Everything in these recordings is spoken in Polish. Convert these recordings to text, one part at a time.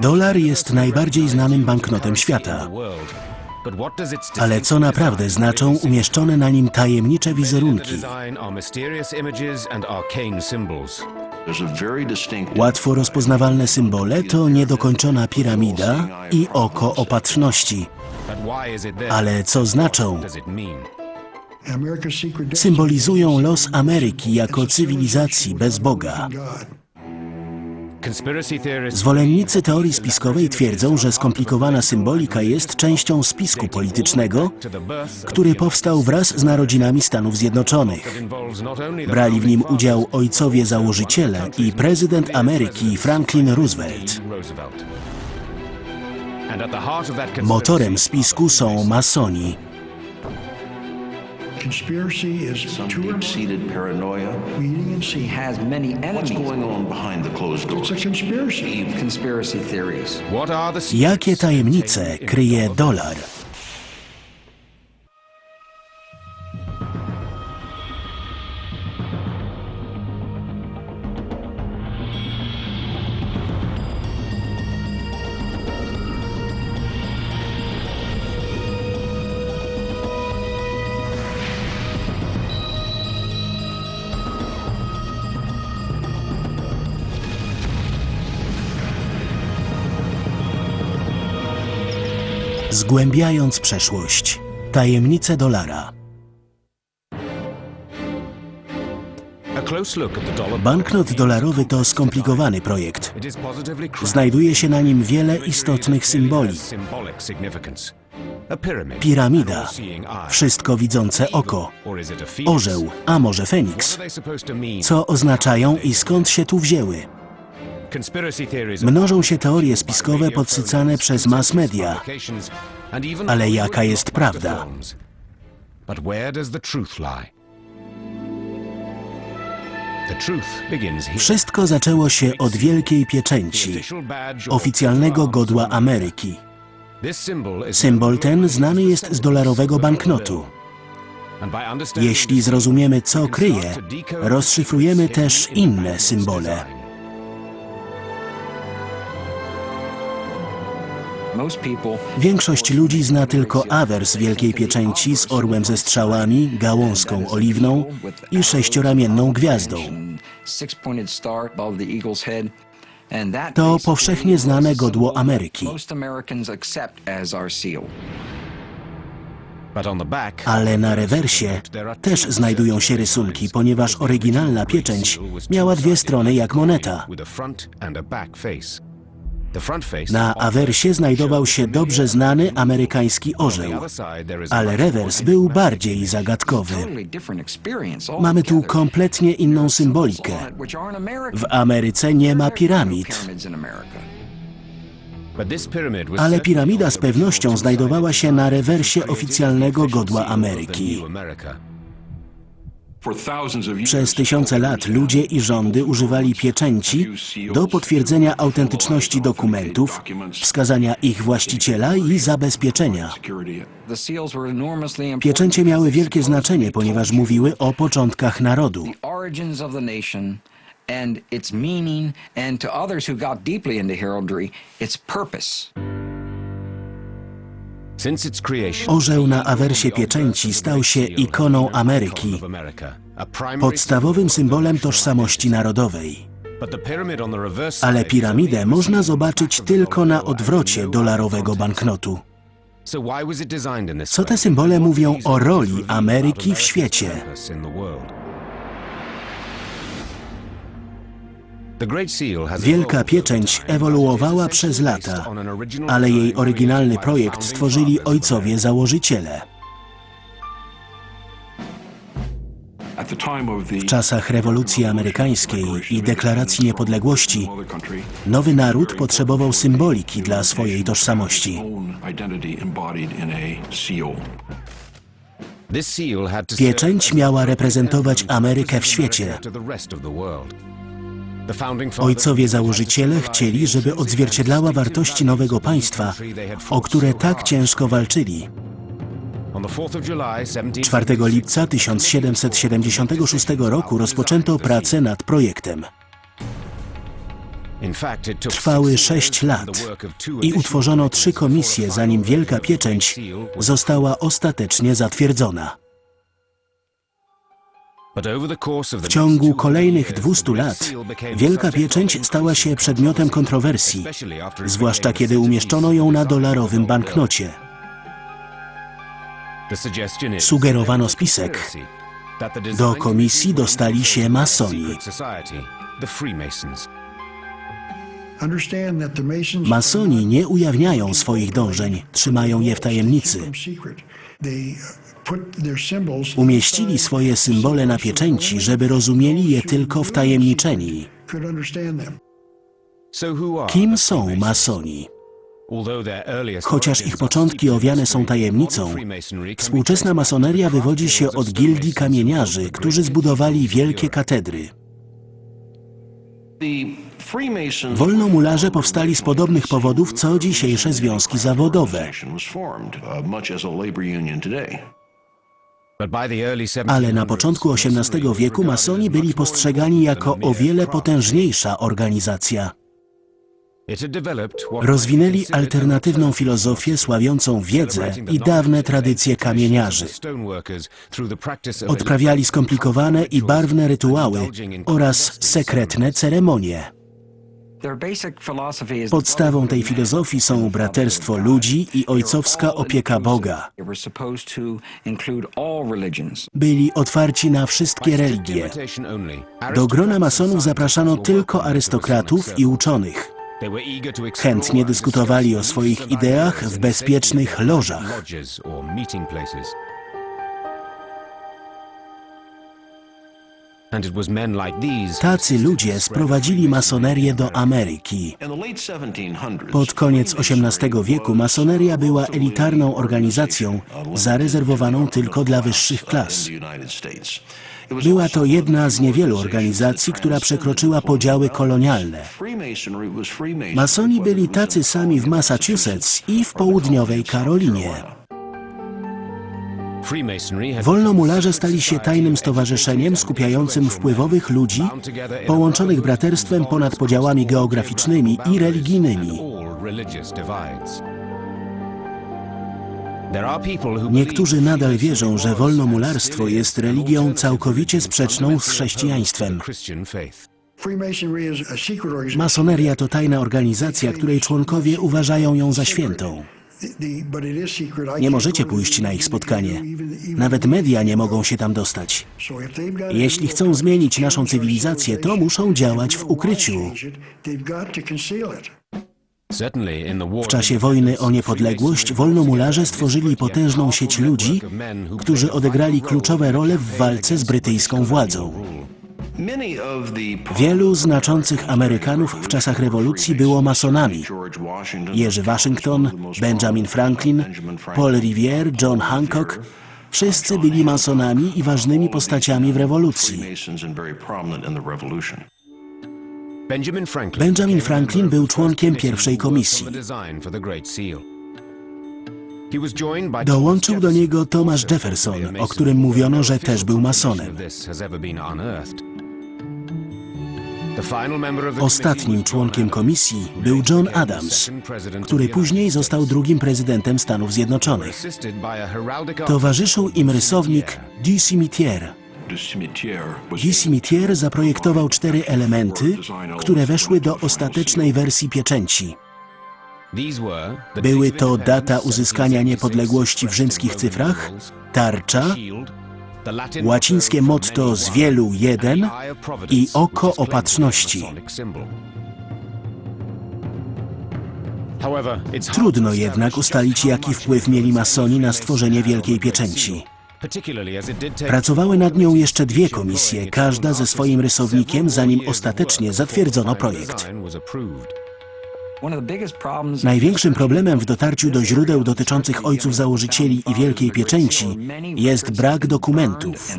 Dolar jest najbardziej znanym banknotem świata. Ale co naprawdę znaczą umieszczone na nim tajemnicze wizerunki? Łatwo rozpoznawalne symbole to niedokończona piramida i oko opatrzności. Ale co znaczą? Symbolizują los Ameryki jako cywilizacji bez Boga. Zwolennicy teorii spiskowej twierdzą, że skomplikowana symbolika jest częścią spisku politycznego, który powstał wraz z narodzinami Stanów Zjednoczonych. Brali w nim udział ojcowie założyciele i prezydent Ameryki Franklin Roosevelt. Motorem spisku są masoni. Conspiracy is Some too deep-seated paranoia. meeting and She has many enemies. What's going on behind the closed doors? It's a conspiracy. Conspiracy theories. What are the Jakie tajemnice kryje dolar? Zgłębiając przeszłość. Tajemnice dolara. Banknot dolarowy to skomplikowany projekt. Znajduje się na nim wiele istotnych symboli. Piramida, wszystko widzące oko, orzeł, a może feniks. Co oznaczają i skąd się tu wzięły? Mnożą się teorie spiskowe podsycane przez mass media. Ale jaka jest prawda? Wszystko zaczęło się od Wielkiej Pieczęci, oficjalnego godła Ameryki. Symbol ten znany jest z dolarowego banknotu. Jeśli zrozumiemy, co kryje, rozszyfrujemy też inne symbole. Większość ludzi zna tylko awers Wielkiej Pieczęci z orłem ze strzałami, gałązką oliwną i sześcioramienną gwiazdą. To powszechnie znane godło Ameryki. Ale na rewersie też znajdują się rysunki, ponieważ oryginalna pieczęć miała dwie strony jak moneta. Na awersie znajdował się dobrze znany amerykański orzeł, ale rewers był bardziej zagadkowy. Mamy tu kompletnie inną symbolikę. W Ameryce nie ma piramid, in America. ale piramida z pewnością znajdowała się na rewersie oficjalnego godła Ameryki. Przez tysiące lat ludzie i rządy używali pieczęci do potwierdzenia autentyczności dokumentów, wskazania ich właściciela i zabezpieczenia. Pieczęcie miały wielkie znaczenie, ponieważ mówiły o początkach narodu. and its meaning, and to others who got deeply into heraldry, its purpose. Orzeł na awersie pieczęci stał się ikoną Ameryki, podstawowym symbolem tożsamości narodowej. Ale piramidę można zobaczyć tylko na odwrocie dolarowego banknotu. Co te symbole mówią o roli Ameryki w świecie? Wielka pieczęć ewoluowała przez lata, ale jej oryginalny projekt stworzyli ojcowie założyciele. W czasach rewolucji amerykańskiej i deklaracji niepodległości nowy naród potrzebował symboliki dla swojej tożsamości. Pieczęć miała reprezentować Amerykę w świecie. Ojcowie założyciele chcieli, żeby odzwierciedlała wartości nowego państwa, o które tak ciężko walczyli. 4 lipca 1776 roku rozpoczęto pracę nad projektem. Trwały sześć lat i utworzono trzy komisje, zanim Wielka Pieczęć została ostatecznie zatwierdzona. W ciągu kolejnych 200 lat Wielka Pieczęć stała się przedmiotem kontrowersji, zwłaszcza kiedy umieszczono ją na dolarowym banknocie. Sugerowano spisek. Do komisji dostali się masoni. Masoni nie ujawniają swoich dążeń, trzymają je w tajemnicy. Umieścili swoje symbole na pieczęci, żeby rozumieli je tylko wtajemniczeni. Kim są masoni? Chociaż ich początki owiane są tajemnicą, współczesna masoneria wywodzi się od gildii kamieniarzy, którzy zbudowali wielkie katedry. Wolnomularze powstali z podobnych powodów, co dzisiejsze związki zawodowe. Ale na początku XVIII wieku masoni byli postrzegani jako o wiele potężniejsza organizacja. Rozwinęli alternatywną filozofię sławiącą wiedzę i dawne tradycje kamieniarzy. Odprawiali skomplikowane i barwne rytuały oraz sekretne ceremonie. Podstawą tej filozofii są braterstwo ludzi i ojcowska opieka Boga. They were supposed to include all religions. Byli otwarci na wszystkie religie. Do grona masonów zapraszano tylko arystokratów i uczonych. Chętnie dyskutowali o swoich ideach w bezpiecznych lożach. Tacy ludzie sprowadzili masonerię do Ameryki. Pod koniec XVIII wieku masoneria była elitarną organizacją zarezerwowaną tylko dla wyższych klas. Była to jedna z niewielu organizacji, która przekroczyła podziały kolonialne. Masoni byli tacy sami w Massachusetts i w południowej Karolinie. Wolnomularze stali się tajnym stowarzyszeniem skupiającym wpływowych ludzi, połączonych braterstwem ponad podziałami geograficznymi i religijnymi. Niektórzy nadal wierzą, że wolnomularstwo jest religią całkowicie sprzeczną z chrześcijaństwem. Masoneria to tajna organizacja, której członkowie uważają ją za świętą. Nie możecie pójść na ich spotkanie. Nawet media nie mogą się tam dostać. Jeśli chcą zmienić naszą cywilizację, to muszą działać w ukryciu. W czasie wojny o niepodległość wolnomularze stworzyli potężną sieć ludzi, którzy odegrali kluczowe role w walce z brytyjską władzą. Wielu znaczących Amerykanów w czasach rewolucji było masonami. Jerzy Waszyngton, Benjamin Franklin, Paul Revere, John Hancock wszyscy byli masonami i ważnymi postaciami w rewolucji. Benjamin Franklin był członkiem pierwszej komisji. Dołączył do niego Thomas Jefferson, o którym mówiono, że też był masonem. Ostatnim członkiem komisji był John Adams, który później został drugim prezydentem Stanów Zjednoczonych. Towarzyszył im rysownik Du Cimetière. Du zaprojektował cztery elementy, które weszły do ostatecznej wersji pieczęci. Były to data uzyskania niepodległości w rzymskich cyfrach, tarcza, łacińskie motto z wielu jeden i oko opatrzności. Trudno jednak ustalić, jaki wpływ mieli masoni na stworzenie Wielkiej Pieczęci. Pracowały nad nią jeszcze dwie komisje, każda ze swoim rysownikiem, zanim ostatecznie zatwierdzono projekt. Największym problemem w dotarciu do źródeł dotyczących ojców założycieli i Wielkiej Pieczęci jest brak dokumentów.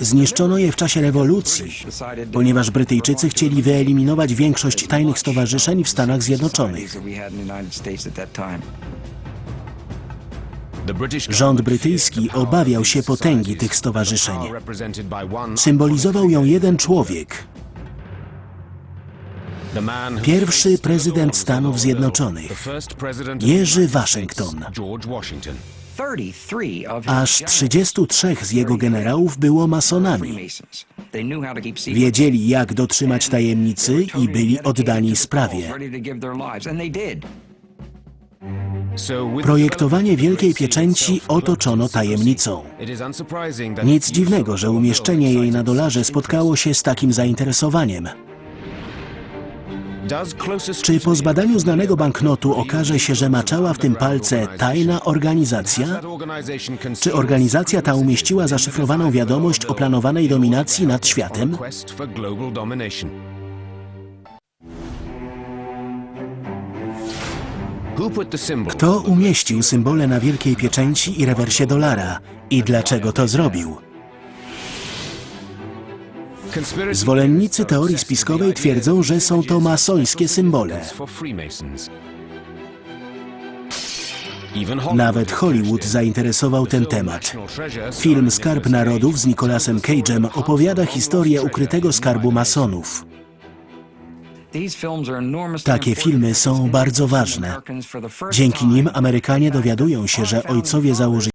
Zniszczono je w czasie rewolucji, ponieważ Brytyjczycy chcieli wyeliminować większość tajnych stowarzyszeń w Stanach Zjednoczonych. Rząd brytyjski obawiał się potęgi tych stowarzyszeń. Symbolizował ją jeden człowiek Pierwszy prezydent Stanów Zjednoczonych, Jerzy Waszyngton. Aż 33 z jego generałów było masonami. Wiedzieli, jak dotrzymać tajemnicy i byli oddani sprawie. Projektowanie Wielkiej Pieczęci otoczono tajemnicą. Nic dziwnego, że umieszczenie jej na dolarze spotkało się z takim zainteresowaniem. Czy po zbadaniu znanego banknotu okaże się, że maczała w tym palce tajna organizacja? Czy organizacja ta umieściła zaszyfrowaną wiadomość o planowanej dominacji nad światem? Kto umieścił symbole na wielkiej pieczęci i rewersie dolara i dlaczego to zrobił? Zwolennicy teorii spiskowej twierdzą, że są to masońskie symbole. Nawet Hollywood zainteresował ten temat. Film Skarb Narodów z Nicolasem Cage'em opowiada historię ukrytego skarbu masonów. Takie filmy są bardzo ważne. Dzięki nim Amerykanie dowiadują się, że ojcowie założyli